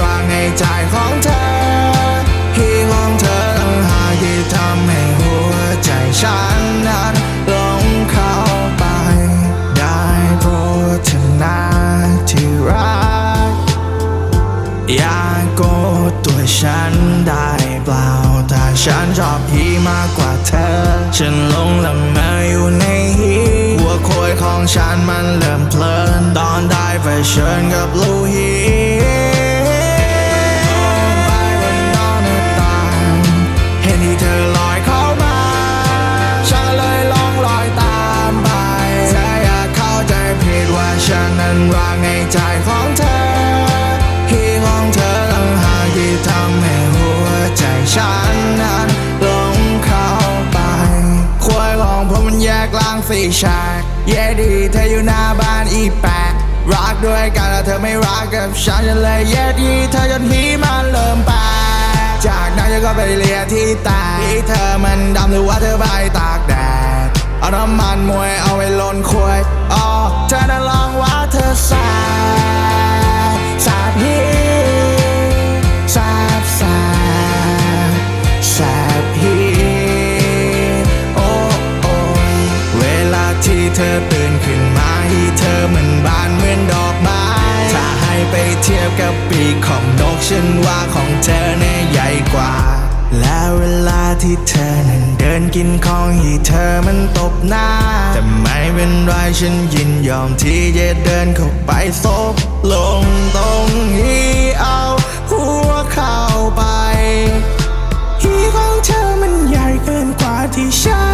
วางในใจของเธอที่ของเธอต่างหากที่ทำให้หัวใจฉันนั้นหลงเข้าไป ได้เพรดเถอะนะที่รัก อยากโกรตัวฉันได้เปล่าแต่ฉันชอบพี่มากกว่าเธอ ฉันลงละเมออยู่ในหีหัวโคยของฉันมันเริ่มเพลินตอนได้ไปเชิญกับลูฮี เย่ดีเธออยู่หน้าบ้านอีแปะรักด้วยกันแล้วเธอไม่รักกับฉันฉันเลยเย็ดีเธอจนหีมันเริ่มแปะจากนั้นเธอก็ไปเลียที่ตาที่เธอมันดำหรือว่าเธอไปตากแดดเอาน้ำมันมวยเอาไว้ลนควยอ๋อเธอนั้นลอ เธอตื่นขึ้นมาที่เธอเหมันบานเหมือนดอกไม้ ถ้าให้ไปเทียบกับปีกของนกฉันว่าของเธอเนี่ยใหญ่กว่า และเวลาที่เธอนั้นเดินกินของที่เธอมันตบหน้า แต่ไม่เป็นไรฉันยินยอมที่จะเดินเข้าไปซบลงตรงที่เอาหัวเข้าไปที่ของเธอมันใหญ่เกินกว่าที่ฉัน